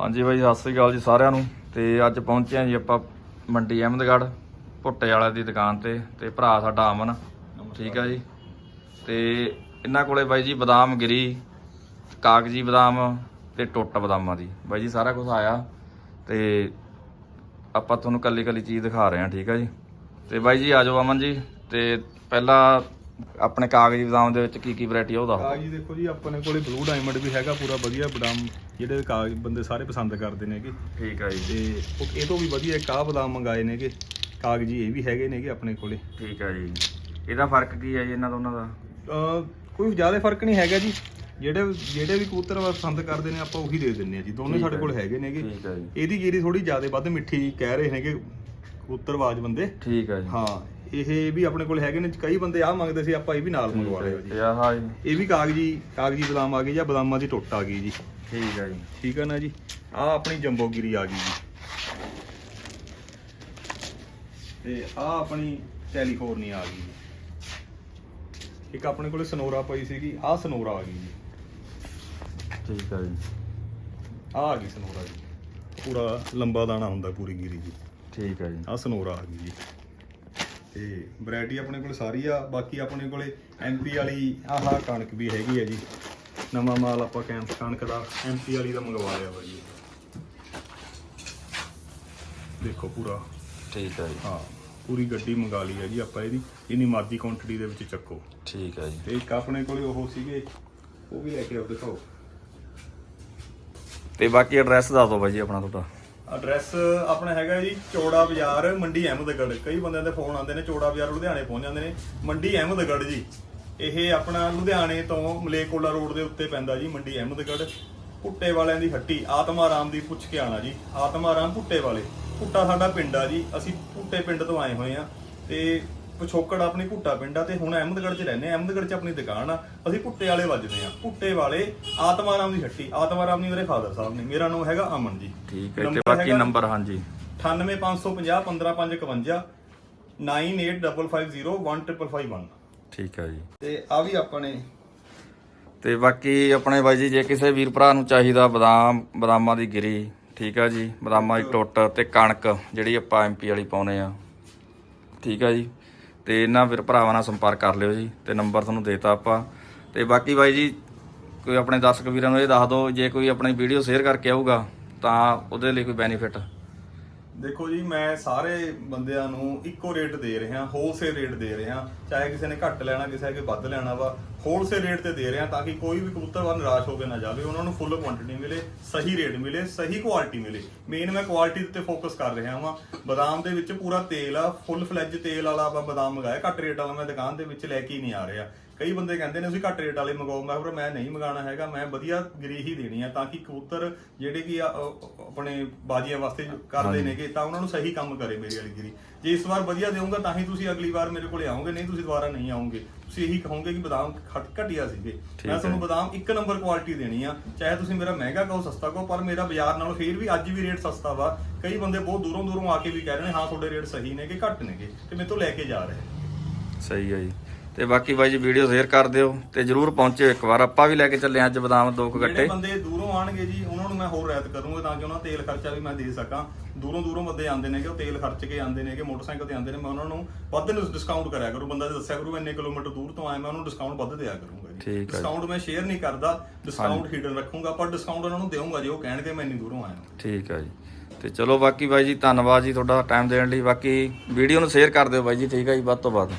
ਹਾਂਜੀ ਬਾਈ, ਸਤਿ ਸ੍ਰੀ ਅਕਾਲ ਜੀ ਸਾਰਿਆਂ ਨੂੰ। ਤੇ ਅੱਜ ਪਹੁੰਚੇ ਹਾਂ ਜੀ ਆਪਾਂ ਮੰਡੀ ਅਹਿਮਦਗੜ੍ਹ, ਭੁੱਟੇ ਵਾਲੇ ਦੀ ਦੁਕਾਨ ਤੇ ਤੇ ਭਰਾ ਸਾਡਾ ਅਮਨ, ਠੀਕ ਆ ਜੀ। ਤੇ ਇਹਨਾਂ ਕੋਲੇ ਬਾਈ ਜੀ ਬਦਾਮ ਗਿਰੀ, ਕਾਗਜੀ ਬਦਾਮ ਤੇ ਟੁੱਟ ਬਦਾਮਾਂ ਦੀ। ਬਾਈ ਜੀ ਸਾਰਾ ਕੁਝ ਆਇਆ ਤੇ ਆਪਾਂ ਤੁਹਾਨੂੰ ਕੱਲੀ ਕੱਲੀ ਚੀਜ਼ ਦਿਖਾ ਰਹੇ ਹਾਂ, ਠੀਕ ਆ ਜੀ। ਤੇ ਬਾਈ ਜੀ ਆਜੋ ਅਮਨ ਜੀ, ਤੇ ਪਹਿਲਾਂ ਆਪਣੇ ਕਾਗਜੀ ਬਦਾਮ ਦੇ ਵਿੱਚ ਕੀ ਕੀ ਵੈਰਾਈਟੀ ਆ ਉਹ ਦੱਸੋ ਕਾਗਜੀ ਦੇਖੋ ਜੀ ਆਪਣੇ ਕੋਲੇ ਬਲੂ ਡਾਇਮੰਡ ਵੀ ਹੈਗਾ ਪੂਰਾ ਵਧੀਆ ਬਦਾਮ ਜਿਹੜੇ ਕਾਗਜ਼ ਬੰਦੇ ਸਾਰੇ ਪਸੰਦ ਕਰਦੇ ਨੇਗੇ ਠੀਕ ਆ ਜੀ। ਤੇ ਉਹ- ਇਹ ਤੋਂ ਵੀ ਵਧੀਆ ਇੱਕ ਆਹ ਬਦਾਮ ਮੰਗਾਏ ਨੇਗੇ ਕਾਗਜੀ ਇਹ ਵੀ ਹੈਗੇ ਨੇਗੇ ਆਪਣੇ ਕੋਲੇ। ਠੀਕ ਆ ਜੀ। ਇਹਦਾ ਫ਼ਰਕ ਕੀ ਹੈ ਜੀ ਇਹਨਾਂ ਦੋਨਾਂ ਦਾ? ਅਹ ਕੋਈ ਜ਼ਿਆਦਾ ਫ਼ਰਕ ਨਹੀਂ ਹੈਗਾ ਜੀ। ਜਿਹੜੇ ਜਿਹੜੇ ਵੀ ਕਬੂਤਰ ਪਸੰਦ ਕਰਦੇ ਨੇ ਆਪਾਂ ਉਹੀ ਦੇ ਦਿੰਨੇ ਆ ਜੀ। ਦੋਨੇ ਠੀਕ ਸਾਡੇ ਹੈ ਕੋਲ। ਹੈਗੇ ਨੇਗੇ ਠੀਕ ਆ ਜੀ। ਇਹਦੀ ਗੀਰੀ ਥੋੜੀ ਜ਼ਿਆਦਾ ਵੱਧ ਮਿੱਠੀ ਕਹਿ ਰਹੇ ਨੇਗੇ ਕਬੂਤਰਬਾਜ਼ ਬੰਦੇ। ਠੀਕ ਆ ਜੀ। ਹਾਂ ਇਹ ਵੀ ਆਪਣੇ ਕੋਲ ਹੈਗੇ ਨੇ ਕਈ ਬੰਦੇ ਆਹ ਮੰਗਦੇ ਸੀ ਆਪਾਂ ਇਹ ਵੀ ਨਾਲ ਮੰਗਵਾ ਲਿਆ ਜੀ। ਤੇ ਆਹ ਜੀ। ਇਹ ਵੀ ਕਾਗਜੀ ਕਾਗਜੀ ਬਦਾਮ ਆ ਗਈ ਜਾਂ ਬਦਾਮਾਂ ਦੀ ਟੁੱਟ ਆ ਗਈ ਜੀ। ਠੀਕ ਆ ਜੀ। ਠੀਕ ਹੈ ਨਾ ਜੀ? ਆ ਆਪਣੀ ਜੰਬੋਗਿਰੀ ਆ ਗਈ ਜੀ। ਤੇ ਆ ਆਪਣੀ ਕੈਲੀਫੋਰਨੀਆ ਆ ਗਈ ਜੀ। ਇੱਕ ਆਪਣੇ ਕੋਲੇ ਸਨੋਰਾ ਪਈ ਸੀਗੀ ਆ ਸਨੋਰਾ ਆ ਗਈ ਜੀ। ਠੀਕ ਆ ਜੀ। ਆ ਆ ਗਈ ਸਨੋਰਾ ਜੀ। ਪੂਰਾ ਲੰਬਾ ਦਾਣਾ ਹੁੰਦਾ ਪੂਰੀ ਗਿਰੀ ਜੀ। ਠੀਕ ਆ ਜੀ। ਆ ਸਨੋਰਾ ਆ ਗਈ ਜੀ। ਤੇ ਵੈਰਾਈਟੀ ਆਪਣੇ ਕੋਲ ਸਾਰੀ ਆ ਬਾਕੀ ਆਪਣੇ ਕੋਲੇ ਐਮਪੀ ਵਾਲੀ ਆਹ ਕਣਕ ਵੀ ਹੈਗੀ ਆ ਜੀ। ਨਵਾਂ ਮਾਲ ਆਪਾਂ ਕੈਂਪ ਕਣਕ ਦਾ ਐਮਪੀ ਵਾਲੀ ਦਾ ਮੰਗਵਾ ਲਿਆ ਵਾ ਜੀ ਦੇਖੋ ਪੂਰਾ। ਠੀਕ ਆ ਜੀ। ਹਾਂ ਪੂਰੀ ਗੱਡੀ ਮੰਗਾ ਲਈ ਹੈ ਜੀ ਆਪਾਂ ਇਹਦੀ। ਜਿੰਨੀ ਮਰਜ਼ੀ ਕੁਆਂਟੀਟੀ ਦੇ ਵਿੱਚ ਚੱਕੋ। ਠੀਕ ਆ ਜੀ। ਤੇ ਇੱਕ ਆਪਣੇ ਕੋਲੇ ਉਹ ਸੀਗੇ ਉਹ ਵੀ ਲੈ ਕੇ ਆਓ ਦਿਖਾਓ। ਤੇ ਬਾਕੀ ਐਡਰੈਸ ਦੱਸ ਦਿਓ ਬਾਈ ਜੀ ਆਪਣਾ ਤੁਹਾਡਾ। ਐਡਰੈਸ ਆਪਣਾ ਹੈਗਾ ਜੀ ਚੌੜਾ ਬਾਜ਼ਾਰ ਮੰਡੀ ਅਹਿਮਦਗੜ੍ਹ। ਕਈ ਬੰਦਿਆਂ ਦੇ ਫੋਨ ਆਉਂਦੇ ਨੇ ਚੌੜਾ ਬਾਜ਼ਾਰ ਲੁਧਿਆਣੇ ਪਹੁੰਚ ਜਾਂਦੇ ਨੇ। ਮੰਡੀ ਅਹਿਮਦਗੜ੍ਹ ਜੀ। ਇਹ ਆਪਣਾ ਲੁਧਿਆਣੇ ਤੋਂ ਮਲੇਕੋਲਾ ਰੋਡ ਦੇ ਉੱਤੇ ਪੈਂਦਾ ਜੀ ਮੰਡੀ ਅਹਿਮਦਗੜ੍ਹ। ਭੁੱਟੇ ਵਾਲਿਆਂ ਦੀ ਹੱਟੀ, ਆਤਮਾ ਰਾਮ ਦੀ ਪੁੱਛ ਕੇ ਆਣਾ ਜੀ। ਆਤਮਾ ਰਾਮ ਭੁੱਟੇ ਵਾਲੇ। ਭੁੱਟਾ ਸਾਡਾ ਪਿੰਡ ਆ ਜੀ। ਅਸੀਂ ਭੁੱਟੇ ਪਿੰਡ ਤੋਂ ਆਏ ਹੋਏ ਆ ਤੇ ਪਿਛੋਕੜ ਆਪਣੀ ਪੁੱਟਾ ਪਿੰਡ ਆ ਤੇ ਹੁਣ ਅਹਿਮਦਗੜ੍ਹ 'ਚ ਰਹਿੰਦੇ ਆ। ਅਹਿਮਦਗੜ੍ਹ 'ਚ ਆਪਣੀ ਦੁਕਾਨ ਆ। ਅਸੀਂ ਪੁੱਟੇ ਵਾਲੇ ਵੱਜਦੇ ਆ। ਪੁੱਟੇ ਵਾਲੇ ਆਤਮਾ ਰਾਮ ਦੀ ਹੱਟੀ। ਆਤਮਾ ਰਾਮ ਨਹੀਂ ਮੇਰੇ ਫਾਦਰ ਸਾਹਿਬ ਨੇ। ਮੇਰਾ ਨਾਮ ਹੈਗਾ ਅਮਨ ਜੀ। ਠੀਕ ਹੈ ਤੇ ਬਾਕੀ ਨੰਬਰ ਹਾਂਜੀ। 98550 15551 9855015551 ਠੀਕ ਆ ਜੀ। ਤੇ ਆ ਵੀ ਆਪਣੇ ਤੇ ਬਾਕੀ ਆਪਣੇ ਬਾਈ ਜੀ ਜੇ ਕਿਸੇ ਵੀਰ ਭਰਾ ਨੂੰ ਚਾਹੀਦਾ ਬਦਾਮ ਬਦਾਮਾਂ ਦੀ ਗਿਰੀ ਠੀਕ ਆ ਜੀ। ਬਦਾਮਾਂ ਦੀ ਟੁੱਟ ਤੇ ਕਣਕ ਜਿਹੜੀ ਆਪਾਂ ਐਮਪੀ ਵਾਲੀ ਪਾਉਨੇ ਆ। ਠੀਕ ਆ ਜੀ। ਤੇ ਇਹਨਾਂ ਵੀਰ ਭਰਾਵਾਂ ਨਾਲ ਸੰਪਰਕ ਕਰ ਲਿਓ ਜੀ, ਤੇ ਨੰਬਰ ਤੁਹਾਨੂੰ ਦੇਤਾ ਆਪਾਂ। ਤੇ ਬਾਕੀ ਬਾਈ ਜੀ, ਕੋਈ ਆਪਣੇ ਦਰਸ਼ਕ ਵੀਰਾਂ ਨੂੰ ਇਹ ਦੱਸ ਦਿਓ, ਜੇ ਕੋਈ ਆਪਣੀ ਵੀਡੀਓ ਸ਼ੇਅਰ ਕਰਕੇ ਆਊਗਾ, ਤਾਂ ਉਹਦੇ ਲਈ ਕੋਈ ਬੈਨੀਫਿਟ ਦੇਖੋ ਜੀ, ਮੈਂ ਸਾਰੇ ਬੰਦਿਆਂ ਨੂੰ ਇੱਕੋ ਰੇਟ ਦੇ ਰਿਹਾ ਹੋਲਸੇਲ ਰੇਟ ਦੇ ਰਿਹਾ, ਚਾਹੇ ਕਿਸੇ ਨੇ ਘੱਟ ਲੈਣਾ, ਕਿਸੇ ਨੇ ਵੱਧ ਲੈਣਾ ਵਾ ਹੋਲਸੇਲ ਰੇਟ ਤੇ ਦੇ ਰਿਹਾ ਤਾਂ ਕਿ ਕੋਈ ਵੀ ਕਬੂਤਰਵਾਰ ਨਿਰਾਸ਼ ਹੋ ਕੇ ਨਾ ਜਾਵੇ, ਉਹਨਾਂ ਨੂੰ ਫੁੱਲ ਕੁਆਂਟੀਟੀ ਮਿਲੇ, ਸਹੀ ਰੇਟ ਮਿਲੇ, ਸਹੀ ਕੁਆਲਿਟੀ ਮਿਲੇ। ਮੇਨ ਮੈਂ ਕੁਆਲਿਟੀ ਉੱਤੇ ਫੋਕਸ ਕਰ ਰਿਹਾ ਵਾਂ। ਬਦਾਮ ਦੇ ਵਿੱਚ ਪੂਰਾ ਤੇਲ ਆ ਫੁੱਲ ਫਲੈਜ ਤੇਲ ਵਾਲਾ ਆਪਾਂ ਬਦਾਮ ਮੰਗਾਇਆ, ਘੱਟ ਰੇਟ ਵਾਲਾ ਮੈਂ ਦੁਕਾਨ ਦੇ ਵਿੱਚ ਲੈ ਕੇ ਹੀ ਨਹੀਂ ਆ ਰਿਹਾ। ਕਈ ਬੰਦੇ ਕਹਿੰਦੇ ਨੇ, ਤੁਸੀਂ ਘੱਟ ਰੇਟ ਵਾਲੇ ਮੰਗਾਓ। ਮੈਂ ਕਿਹਾ ਮੈਂ ਨਹੀਂ ਮੰਗਾਣਾ ਹੈਗਾ, ਮੈਂ ਵਧੀਆ ਗਰੀ ਹੀ ਦੇਣੀ ਆ ਤਾਂ ਕਿ ਕਬੂਤਰ ਜਿਹੜੇ ਕਿ ਆਪਣੇ ਬਾਜੀਆਂ ਵਾਸਤੇ ਕਰਦੇ ਨੇਗੇ ਤਾਂ ਉਹਨਾਂ ਨੂੰ ਸਹੀ ਕੰਮ ਕਰੇ ਮੇਰੀ ਵਾਲੀ ਗਰੀ। ਜੇ ਇਸ ਵਾਰ ਵਧੀਆ ਦੇਵਾਂਗਾ ਤਾਂ ਹੀ ਤੁਸੀਂ ਅਗਲੀ ਵਾਰ ਮੇਰੇ ਕੋਲੇ ਆਓਗੇ, ਨਹੀਂ ਤੁਸੀਂ ਦੁਬਾਰਾ ਨਹੀਂ ਆਓਗੇ। ਤੁਸੀਂ ਇਹੀ ਕਹੋਗੇ ਕਿ ਬਦਾਮ ਖਟ ਘਟਿਆ ਸੀਗੇ। ਮੈਂ ਤੁਹਾਨੂੰ ਬਦਾਮ ਇੱਕ ਨੰਬਰ ਕੁਆਲਿਟੀ ਦੇਣੀ ਆ। ਚਾਹੇ ਤੁਸੀਂ ਮੇਰਾ ਮਹਿੰਗਾ ਕਹੋ ਸਸਤਾ ਕਹੋ ਪਰ ਮੇਰਾ ਬਾਜ਼ਾਰ ਨਾਲੋਂ ਫੇਰ ਵੀ ਅੱਜ ਵੀ ਰੇਟ ਸਸਤਾ ਵਾ। ਕਈ ਬੰਦੇ ਬਹੁਤ ਦੂਰੋਂ ਦੂਰੋਂ ਆ ਕੇ ਵੀ ਕਹਿ ਰਹੇ ਨੇ ਹਾਂ ਤੁਹਾਡੇ ਰੇਟ ਸਹੀ ਨੇ ਕਿ ਘੱਟ ਨੇਗੇ ਤੇ ਮੇਰੇ ਤੋਂ ਲੈ ਕੇ ਜਾ ਰਹੇ ਸਹੀ ਹੈ ਜੀ। ਤੇ ਬਾਕੀ ਬਾਈ ਜੀ ਵੀਡੀਓ ਸ਼ੇਅਰ ਕਰ ਦਿਓ ਤੇ ਜਰੂਰ ਪਹੁੰਚਿਓ ਇੱਕ ਵਾਰ। ਆਪਾਂ ਵੀ ਲੈ ਕੇ ਚੱਲੇ ਅੱਜ ਬਦਾਮ ਦੋ ਕੁ ਜਿਹੜੇ ਗੱਟੇ। ਬੰਦੇ ਦੂਰੋਂ ਆਣਗੇ ਜੀ ਉਹਨਾਂ ਨੂੰ ਮੈਂ ਹੋਰ ਰਿਆਇਤ ਕਰੂੰਗਾ ਤਾਂ ਕਿ ਉਹਨਾਂ ਦਾ ਤੇਲ ਖਰਚਾ ਵੀ ਮੈਂ ਦੇ ਸਕਾਂ। ਦੂਰੋਂ ਦੂਰੋਂ ਬੰਦੇ ਆਉਂਦੇ ਨੇ ਕਿ ਉਹ ਤੇਲ ਖਰਚ ਕੇ ਆਉਂਦੇ ਨੇ ਕਿ ਮੋਟਰਸਾਈਕਲ ਤੇ ਆਉਂਦੇ ਨੇ ਮੈਂ ਉਹਨਾਂ ਨੂੰ ਵੱਧ ਡਿਸਕਾਊਂਟ ਕਰਿਆ ਕਰੂੰ। ਬੰਦਾ ਜੇ ਦੱਸਿਆ ਕਰੂ ਇੰਨੇ ਕਿਲੋਮੀਟਰ ਦੂਰ ਤੋਂ ਆਇਆ ਮੈਂ ਉਹਨੂੰ ਡਿਸਕਾਊਂਟ ਵੱਧ ਦਿਆ ਕਰੂੰਗਾ ਠੀਕ ਹੈ ਜੀ। ਡਿਸਕਾਊਂਟ ਮੈਂ ਸ਼ੇਅਰ ਨਹੀਂ ਕਰਦਾ ਡਿਸਕਾਊਂਟ ਹਿਡਨ ਰੱਖੂੰਗਾ ਪਰ ਡਿਸਕਾਊਂਟ ਉਹਨਾਂ ਨੂੰ ਦੇਵਾਂਗਾ ਜੇ ਉਹ ਕਹਿਣਗੇ ਮੈਂ ਇੰਨੀ ਦੂਰੋਂ ਆਇਆ ਠੀਕ ਹੈ ਜੀ। ਤੇ ਚਲੋ ਬਾਕੀ ਬਾਈ ਜੀ ਧੰਨਵਾਦ ਜੀ ਤੁਹਾਡਾ ਟਾਈਮ ਦੇਣ ਲਈ। ਬਾਕੀ ਵੀਡੀਓ ਨੂੰ ਸ਼ੇਅਰ ਕਰ ਦਿਓ ਬਾਈ ਜੀ ਠੀਕ ਹੈ ਜੀ ਵੱਧ ਤੋਂ ਵੱਧ।